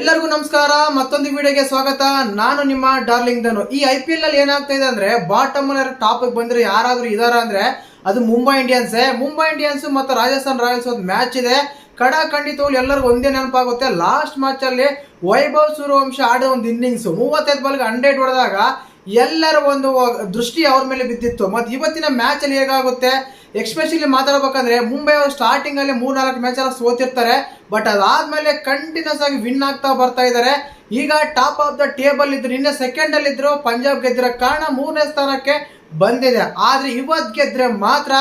ಎಲ್ಲರಿಗೂ ನಮಸ್ಕಾರ, ಮತ್ತೊಂದು ವಿಡಿಯೋಗೆ ಸ್ವಾಗತ. ನಾನು ನಿಮ್ಮ ಡಾರ್ಲಿಂಗ್ ಧನು. ಈ ಐ ಪಿ ಎಲ್ ಅಲ್ಲಿ ಏನಾಗ್ತಾ ಇದೆ ಅಂದ್ರೆ ಬಾಟಮ್ ಟಾಪ್ ಬಂದ್ರೆ ಯಾರಾದ್ರೂ ಇದಾರ ಅಂದ್ರೆ, ಅದು ಮುಂಬೈ ಇಂಡಿಯನ್ಸ್ ಮುಂಬೈ ಇಂಡಿಯನ್ಸ್ ಮತ್ತು ರಾಜಸ್ಥಾನ್ ರಾಯಲ್ಸ್ ಒಂದು ಮ್ಯಾಚ್ ಇದೆ. ಕಡ ಖಂಡಿತವಾಗ್ಲು ಎಲ್ಲರಿಗೂ ಒಂದೇ ನೆನಪಾಗುತ್ತೆ. ಲಾಸ್ಟ್ ಮ್ಯಾಚ್ ಅಲ್ಲಿ ವೈಭವ್ ಸೂರ್ಯವಂಶ ಆಡಿದ ಒಂದು ಇನ್ನಿಂಗ್ಸ್ ಮೂವತ್ತೈದು ಬಾಲ್ಗೆ ಹಂಡ್ರೆಡ್ ಹೊಡೆದಾಗ ಎಲ್ಲರ ಒಂದು ದೃಷ್ಟಿ ಅವ್ರ ಮೇಲೆ ಬಿದ್ದಿತ್ತು. ಮತ್ತು ಇವತ್ತಿನ ಮ್ಯಾಚ್ ಅಲ್ಲಿ ಹೇಗಾಗುತ್ತೆ? ಎಕ್ಸ್ಪೆಷಲಿ ಮಾತಾಡ್ಬೇಕಂದ್ರೆ ಮುಂಬೈ ಅವರು ಸ್ಟಾರ್ಟಿಂಗ್ ಅಲ್ಲಿ ಮೂರ್ ನಾಲ್ಕು ಮ್ಯಾಚ್ ಎಲ್ಲ ಸೋತಿರ್ತಾರೆ. ಬಟ್ ಅದಾದ್ಮೇಲೆ ಕಂಟಿನ್ಯೂಸ್ ಆಗಿ ವಿನ್ ಆಗ್ತಾ ಬರ್ತಾ ಇದ್ದಾರೆ ಈಗ ಟಾಪ್ ಆಫ್ ದ ಟೇಬಲ್ ಇದ್ರು, ನಿನ್ನೆ ಸೆಕೆಂಡ್ ಅಲ್ಲಿ ಇದ್ರು ಪಂಜಾಬ್ ಗೆದ್ದಿರೋ ಕಾರಣ ಮೂರನೇ ಸ್ಥಾನಕ್ಕೆ ಬಂದಿದೆ. ಆದ್ರೆ ಇವತ್ ಗೆದ್ರೆ ಮಾತ್ರ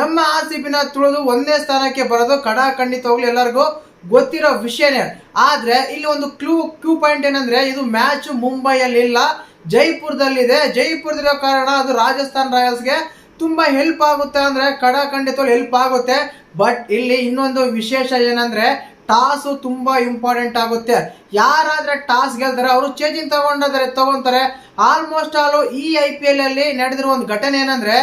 ನಮ್ಮ ಆರ್ ಸಿ ಬಿನ ತುಳಿದು ಒಂದೇ ಸ್ಥಾನಕ್ಕೆ ಬರೋದು ಕಡ ಖಂಡಿತವಾಗ್ಲು ಎಲ್ಲರಿಗೂ ಗೊತ್ತಿರೋ ವಿಷಯನೇ. ಆದ್ರೆ ಇಲ್ಲಿ ಒಂದು ಕ್ಲೂ ಕ್ಯೂ ಪಾಯಿಂಟ್ ಏನಂದ್ರೆ ಇದು ಮ್ಯಾಚ್ ಮುಂಬೈಯಲ್ಲಿ ಇಲ್ಲ. ಜೈಪುರದಲ್ಲಿದೆ. ಜೈಪುರದಲ್ಲಿರೋ ಕಾರಣ ಅದು ರಾಜಸ್ಥಾನ್ ರಾಯಲ್ಸ್ಗೆ ತುಂಬಾ ಹೆಲ್ಪ್ ಆಗುತ್ತೆ ಅಂದ್ರೆ ಕಡ ಖಂಡಿತವಾಗ್ಲು ಹೆಲ್ಪ್ ಆಗುತ್ತೆ. ಬಟ್ ಇಲ್ಲಿ ಇನ್ನೊಂದು ವಿಶೇಷ ಏನಂದ್ರೆ ಟಾಸ್ ತುಂಬಾ ಇಂಪಾರ್ಟೆಂಟ್ ಆಗುತ್ತೆ. ಯಾರಾದ್ರೆ ಟಾಸ್ ಗೆಲ್ತಾರೆ ಅವರು ಚೇಂಜಿಂಗ್ ತಗೊಂಡಿದ್ದಾರೆ ತಗೊಂತಾರೆ. ಆಲ್ಮೋಸ್ಟ್ ಆಲ್ ಈ ಐ ಪಿ ಎಲ್ ಅಲ್ಲಿ ನಡೆದಿರೋ ಒಂದು ಘಟನೆ ಏನಂದ್ರೆ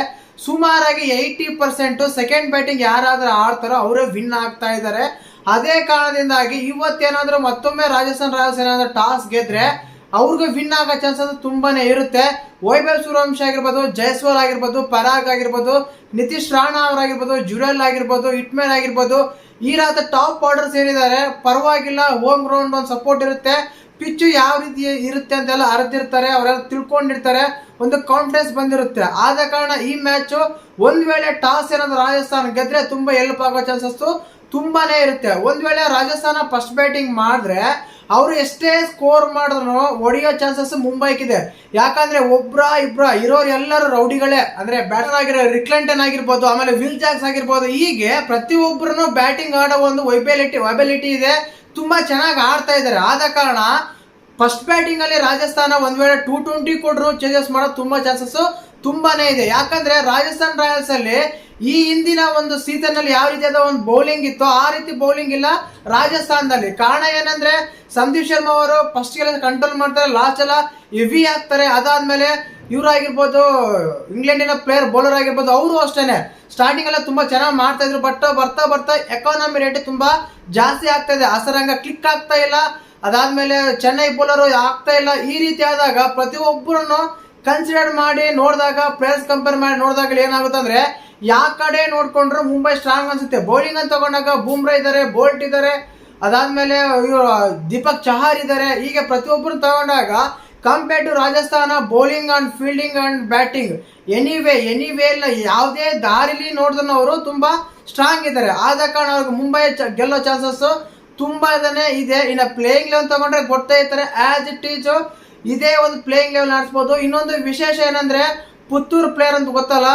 ಸುಮಾರಾಗಿ ಏಯ್ಟಿ ಪರ್ಸೆಂಟ್ ಸೆಕೆಂಡ್ ಬ್ಯಾಟಿಂಗ್ ಯಾರಾದ್ರೂ ಆಡ್ತಾರೋ ಅವರೇ ವಿನ್ ಆಗ್ತಾ ಇದ್ದಾರೆ. ಅದೇ ಕಾರಣದಿಂದಾಗಿ ಇವತ್ತೇನಾದ್ರೂ ಮತ್ತೊಮ್ಮೆ ರಾಜಸ್ಥಾನ್ ರಾಯಲ್ಸ್ ಏನಾದ್ರೂ ಟಾಸ್ ಗೆದ್ರೆ ಅವ್ರಿಗೆ ವಿನ್ ಆಗೋ ಚಾನ್ಸಸ್ ತುಂಬಾನೇ ಇರುತ್ತೆ. ವೈಭವ್ ಸೂರ್ಯವಂಶ ಆಗಿರ್ಬೋದು, ಜೈಸ್ವಾಲ್ ಆಗಿರ್ಬೋದು, ಪರಾಗ್ ಆಗಿರ್ಬೋದು, ನಿತೀಶ್ ರಾಣಾ ಅವರಾಗಿರ್ಬೋದು ಜುರಲ್ ಆಗಿರ್ಬೋದು ಹಿಟ್ಮ್ಯಾನ್ ಆಗಿರ್ಬೋದು, ಈ ರಾತ ಟಾಪ್ ಆರ್ಡರ್ ಸೇರಿದ್ದಾರೆ. ಪರವಾಗಿಲ್ಲ ಹೋಮ್ ಗ್ರೌಂಡ್ ಒಂದು ಸಪೋರ್ಟ್ ಇರುತ್ತೆ. ಪಿಚ್ಚು ಯಾವ ರೀತಿ ಇರುತ್ತೆ ಅಂತೆಲ್ಲ ಅರ್ದಿರ್ತಾರೆ, ಅವರೆಲ್ಲ ತಿಳ್ಕೊಂಡಿರ್ತಾರೆ. ಒಂದು ಕಾನ್ಫಿಡೆನ್ಸ್ ಬಂದಿರುತ್ತೆ. ಆದ ಕಾರಣ ಈ ಮ್ಯಾಚು ಒಂದ್ ವೇಳೆ ಟಾಸ್ ಏನಾದ್ರು ರಾಜಸ್ಥಾನ್ ಗೆದ್ರೆ ತುಂಬಾ ಹೆಲ್ಪ್ ಆಗೋ ಚಾನ್ಸಸ್ ತುಂಬಾನೇ ಇರುತ್ತೆ. ಒಂದ್ ವೇಳೆ ರಾಜಸ್ಥಾನ ಫಸ್ಟ್ ಬ್ಯಾಟಿಂಗ್ ಮಾಡಿದ್ರೆ ಅವರು ಎಷ್ಟೇ ಸ್ಕೋರ್ ಮಾಡಿದ್ರು ಹೊಡೆಯೋ ಚಾನ್ಸಸ್ ಮುಂಬೈಕಿದೆ. ಯಾಕಂದ್ರೆ ಒಬ್ರ ಇಬ್ರ ಇರೋರು ಎಲ್ಲರೂ ರೌಡಿಗಳೇ. ಅಂದ್ರೆ ಬ್ಯಾಟರ್ ಆಗಿರೋ ರಿಕ್ಲೆಂಟನ್ ಆಗಿರ್ಬೋದು, ಆಮೇಲೆ ವಿಲ್ ಜಾಕ್ಸ್ ಆಗಿರ್ಬೋದು, ಹೀಗೆ ಪ್ರತಿಯೊಬ್ಬರನ್ನು ಬ್ಯಾಟಿಂಗ್ ಆಡೋ ಒಂದು ವೈಬಿಲಿಟಿ ವೈಬಿಲಿಟಿ ಇದೆ. ತುಂಬಾ ಚೆನ್ನಾಗಿ ಆಡ್ತಾ ಇದ್ದಾರೆ. ಆದ ಕಾರಣ ಫಸ್ಟ್ ಬ್ಯಾಟಿಂಗ್ ಅಲ್ಲಿ ರಾಜಸ್ಥಾನ ಒಂದ್ ವೇಳೆ ಟೂ ಟ್ವೆಂಟಿ ಕೊಡ್ರು ಚೇಂಜಸ್ ಮಾಡೋದು ತುಂಬಾ ಚಾನ್ಸಸ್ ತುಂಬಾನೇ ಇದೆ. ಯಾಕಂದ್ರೆ ರಾಜಸ್ಥಾನ್ ರಾಯಲ್ಸ್ ಅಲ್ಲಿ ಈ ಹಿಂದಿನ ಒಂದು ಸೀಸನ್ ಅಲ್ಲಿ ಯಾವ ರೀತಿಯಾದ ಒಂದು ಬೌಲಿಂಗ್ ಇತ್ತು ಆ ರೀತಿ ಬೌಲಿಂಗ್ ಇಲ್ಲ ರಾಜಸ್ಥಾನದಲ್ಲಿ. ಕಾರಣ ಏನಂದ್ರೆ ಸಂದೀಪ್ ಶರ್ಮಾ ಅವರು ಫಸ್ಟ್ ಎಲ್ಲ ಕಂಟ್ರೋಲ್ ಮಾಡ್ತಾರೆ ಲಾಸ್ಟ್ ಎಲ್ಲ ಹೆವಿ ಆಗ್ತಾರೆ ಅದಾದ್ಮೇಲೆ ಇವರಾಗಿರ್ಬೋದು ಇಂಗ್ಲೆಂಡಿನ ಪ್ಲೇಯರ್ ಬೌಲರ್ ಆಗಿರ್ಬೋದು ಅವರು ಅಷ್ಟೇನೆ. ಸ್ಟಾರ್ಟಿಂಗ್ ಎಲ್ಲ ತುಂಬಾ ಚೆನ್ನಾಗಿ ಮಾಡ್ತಾ ಇದ್ರು ಬಟ್ ಬರ್ತಾ ಬರ್ತಾ ಎಕಾನಮಿ ರೇಟ್ ತುಂಬಾ ಜಾಸ್ತಿ ಆಗ್ತಾ ಇದೆ. ಅಸರಂಗ ಕ್ಲಿಕ್ ಆಗ್ತಾ ಇಲ್ಲ. ಅದಾದ್ಮೇಲೆ ಚೆನ್ನೈ ಬೌಲರ್ ಆಗ್ತಾ ಇಲ್ಲ. ಈ ರೀತಿ ಆದಾಗ ಪ್ರತಿಯೊಬ್ಬರನ್ನು ಕನ್ಸಿಡರ್ ಮಾಡಿ ನೋಡಿದಾಗ ಪ್ಲೇಯರ್ಸ್ ಕಂಪೇರ್ ಮಾಡಿ ನೋಡಿದಾಗ ಏನಾಗುತ್ತೆ ಅಂದ್ರೆ ಯಾವ ಕಡೆ ನೋಡ್ಕೊಂಡ್ರು ಮುಂಬೈ ಸ್ಟ್ರಾಂಗ್ ಅನ್ಸುತ್ತೆ. ಬೌಲಿಂಗ್ ಅಂತ ತಗೊಂಡಾಗ ಬೂಮ್ರಾ ಇದ್ದಾರೆ ಬೋಲ್ಟ್ ಇದ್ದಾರೆ ಅದಾದ್ಮೇಲೆ ದೀಪಕ್ ಚಹಾರ್ ಇದ್ದಾರೆ ಹೀಗೆ ಪ್ರತಿಯೊಬ್ಬರು ತಗೊಂಡಾಗ compare to Rajasthan bowling and fielding and batting anyway anyway ಇಲ್ಲ ಯಾವುದೇ ದಾರಿಲಿ ನೋಡಿದ್ರು ಅವರು ತುಂಬ ಸ್ಟ್ರಾಂಗ್ ಇದ್ದಾರೆ ಆದ ಕಾರಣ ಅವ್ರಿಗೆ ಮುಂಬೈ ಗೆಲ್ಲೋ ಚಾನ್ಸಸ್ಸು ತುಂಬಾ ಇದನ್ನೇ ಇದೆ. ಇನ್ನು ಪ್ಲೇಯಿಂಗ್ ಲೆವೆಲ್ ತಗೊಂಡ್ರೆ ಗೊತ್ತೇ ಇರ್ತಾರೆ. ಆ್ಯಸ್ ಇಟ್ ಈಸ್ ಇದೇ ಒಂದು ಪ್ಲೇಯಿಂಗ್ ಲೆವೆಲ್ ಆಡಿಸ್ಬೋದು. ಇನ್ನೊಂದು ವಿಶೇಷ ಏನಂದ್ರೆ, ಪುತ್ತೂರು ಪ್ಲೇಯರ್ ಅಂತ ಗೊತ್ತಲ್ಲ,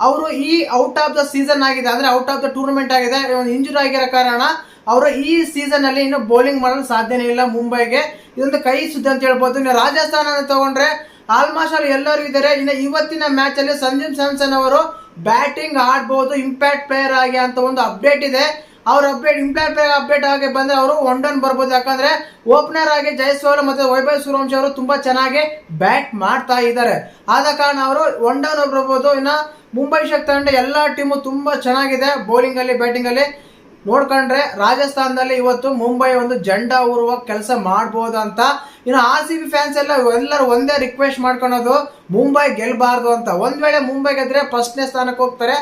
ಅವರು ಈ ಔಟ್ ಆಫ್ ದ ಸೀಸನ್ ಆಗಿದೆ. ಅಂದ್ರೆ ಔಟ್ ಆಫ್ ದ ಟೂರ್ನಮೆಂಟ್ ಆಗಿದೆ. ಇಂಜುರಿ ಆಗಿರೋ ಕಾರಣ ಅವರು ಈ ಸೀಸನ್ ಅಲ್ಲಿ ಇನ್ನು ಬೌಲಿಂಗ್ ಮಾಡಲು ಸಾಧ್ಯನೇ ಇಲ್ಲ ಮುಂಬೈಗೆ. ಇದೊಂದು ಕೈ ಸುದ್ದಿ ಅಂತ ಹೇಳ್ಬೋದು. ಇನ್ನು ರಾಜಸ್ಥಾನ ತಗೊಂಡ್ರೆ ಆಲ್ಮೋಸ್ಟ್ ಅಲ್ಲಿ ಎಲ್ಲರೂ ಇದ್ದಾರೆ. ಇನ್ನು ಇವತ್ತಿನ ಮ್ಯಾಚ್ ಅಲ್ಲಿ ಸಂಜೀವ್ ಸ್ಯಾಮ್ಸನ್ ಅವರು ಬ್ಯಾಟಿಂಗ್ ಆಡ್ಬೋದು ಇಂಪ್ಯಾಕ್ಟ್ ಪ್ಲೇಯರ್ ಆಗಿ ಅಂತ ಒಂದು ಅಪ್ಡೇಟ್ ಇದೆ. ಅವ್ರ ಅಪ್ಡೇಟ್ ಇಂಪ್ಲಾಂಟ್ ಪ್ಲೇಯರ್ ಅಪ್ಡೇಟ್ ಆಗಿ ಬಂದ್ರೆ ಅವರು ಒನ್ ಡೌನ್ ಬರ್ಬೋದು. ಯಾಕಂದರೆ ಓಪನರ್ ಆಗಿ ಜಯಸ್ವಾಲ್ ಮತ್ತು ವೈಭವ್ ಸೂರ್ಯವಂಶಿ ಅವರು ತುಂಬಾ ಚೆನ್ನಾಗಿ ಬ್ಯಾಟ್ ಮಾಡ್ತಾ ಇದ್ದಾರೆ. ಆದ ಕಾರಣ ಅವರು ಒನ್ ಡೌನ್ ಬರ್ಬೋದು. ಇನ್ನ ಮುಂಬೈ ಶಕ್ ತಂಡ ಎಲ್ಲ ಟೀಮು ತುಂಬಾ ಚೆನ್ನಾಗಿದೆ ಬೌಲಿಂಗ್ ಅಲ್ಲಿ ಬ್ಯಾಟಿಂಗ್ ಅಲ್ಲಿ. ನೋಡ್ಕೊಂಡ್ರೆ ರಾಜಸ್ಥಾನದಲ್ಲಿ ಇವತ್ತು ಮುಂಬೈ ಒಂದು ಜಂಡ ಊರುವ ಕೆಲಸ ಮಾಡ್ಬೋದು ಅಂತ ಇನ್ನು ಆರ್ ಸಿ ಬಿ ಫ್ಯಾನ್ಸ್ ಎಲ್ಲ ಎಲ್ಲರೂ ಒಂದೇ ರಿಕ್ವೆಸ್ಟ್ ಮಾಡ್ಕೊಳೋದು, ಮುಂಬೈ ಗೆಲ್ಲಬಾರ್ದು ಅಂತ. ಒಂದು ವೇಳೆ ಮುಂಬೈ ಗೆದ್ರೆ ಫಸ್ಟ್ನೇ ಸ್ಥಾನಕ್ಕೆ ಹೋಗ್ತಾರೆ.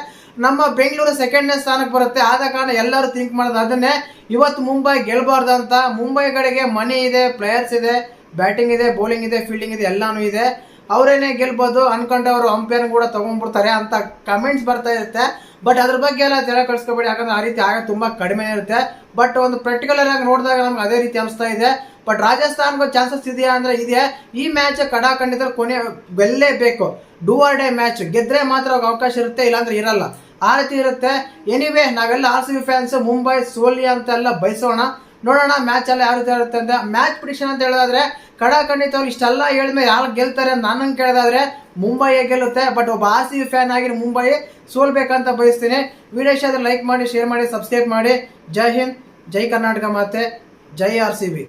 ನಮ್ಮ ಬೆಂಗಳೂರು ಸೆಕೆಂಡ್ನೇ ಸ್ಥಾನಕ್ಕೆ ಬರುತ್ತೆ. ಆದ ಕಾರಣ ಎಲ್ಲರೂ ಥಿಂಕ್ ಮಾಡೋದು ಅದನ್ನೇ. ಇವತ್ತು ಮುಂಬೈ ಗೆಲ್ಲಬಾರ್ದು ಅಂತ. ಮುಂಬೈ ಕಡೆಗೆ ಮನಿ ಇದೆ ಪ್ಲೇಯರ್ಸ್ ಇದೆ ಬ್ಯಾಟಿಂಗ್ ಇದೆ ಬೌಲಿಂಗ್ ಇದೆ ಫೀಲ್ಡಿಂಗ್ ಇದೆ, ಎಲ್ಲಾನು ಇದೆ. ಅವರೇನೆ ಗೆಲ್ಬೋದು ಅನ್ಕೊಂಡೆ ಅವರು ಅಂಪೇರ್ ಕೂಡ ತಗೊಂಡ್ಬಿಡ್ತಾರೆ ಅಂತ ಕಮೆಂಟ್ಸ್ ಬರ್ತಾ ಇರುತ್ತೆ. ಬಟ್ ಅದ್ರ ಬಗ್ಗೆ ಎಲ್ಲ ತೆರೆ ಕಳ್ಸ್ಕೊಬೇಡಿ. ಯಾಕಂದ್ರೆ ಆ ರೀತಿ ಆಗ ತುಂಬಾ ಕಡಿಮೆ ಇರುತ್ತೆ. ಬಟ್ ಒಂದು ಪರ್ಟಿಕ್ಯುಲರ್ ಆಗಿ ನೋಡಿದಾಗ ನಮ್ಗೆ ಅದೇ ರೀತಿ ಅನಿಸ್ತಾ ಇದೆ. ಬಟ್ ರಾಜಸ್ಥಾನ್ಗೂ ಚಾನ್ಸಸ್ ಇದೆಯಾ ಅಂದ್ರೆ ಇದೆ. ಈ ಮ್ಯಾಚ್ ಕಂಡಿದ್ರೆ ಕೊನೆ ಗೆಲ್ಲೇಬೇಕು. ಡೂ ಆರ್ ಡೇ ಮ್ಯಾಚ್ ಗೆದ್ರೆ ಮಾತ್ರ ಅವ್ರಿಗೆ ಅವಕಾಶ ಇರುತ್ತೆ, ಇಲ್ಲಾಂದ್ರೆ ಇರಲ್ಲ. ಆ ರೀತಿ ಇರುತ್ತೆ. ಎನಿವೇ ನಾವೆಲ್ಲ R C B fans Mumbai Solih ಅಂತೆಲ್ಲ ಬಯಸೋಣ. ನೋಡೋಣ ಮ್ಯಾಚ್ ಎಲ್ಲ ಯಾವ ರೀತಿ ಇರುತ್ತೆ ಅಂತ. ಮ್ಯಾಚ್ ಪ್ರಿಡಿಕ್ಷನ್ ಅಂತ ಹೇಳೋದಾದ್ರೆ ಕಡಾಖಂಡಿತವ್ರು ಇಷ್ಟೆಲ್ಲ ಹೇಳಿದ್ಮೇಲೆ ಯಾರು ಗೆಲ್ತಾರೆ ಅಂತ ನಾನು ಕೇಳಿದಾದ್ರೆ ಮುಂಬೈ ಗೆಲ್ಲುತ್ತೆ. ಬಟ್ ಒಬ್ಬ ಆರ್ ಸಿ ಫ್ಯಾನ್ ಆಗಿ ಮುಂಬೈ ಸೋಲ್ಬೇಕಂತ ಬಯಸ್ತೀನಿ. ವಿಡಿಯೋ ಇಷ್ಟ ಲೈಕ್ ಮಾಡಿ ಶೇರ್ ಮಾಡಿ ಸಬ್ಸ್ಕ್ರೈಬ್ ಮಾಡಿ. ಜೈ ಹಿಂದ್, ಜೈ ಕರ್ನಾಟಕ ಮಾತೆ, ಜೈ ಆರ್ ಸಿ ಬಿ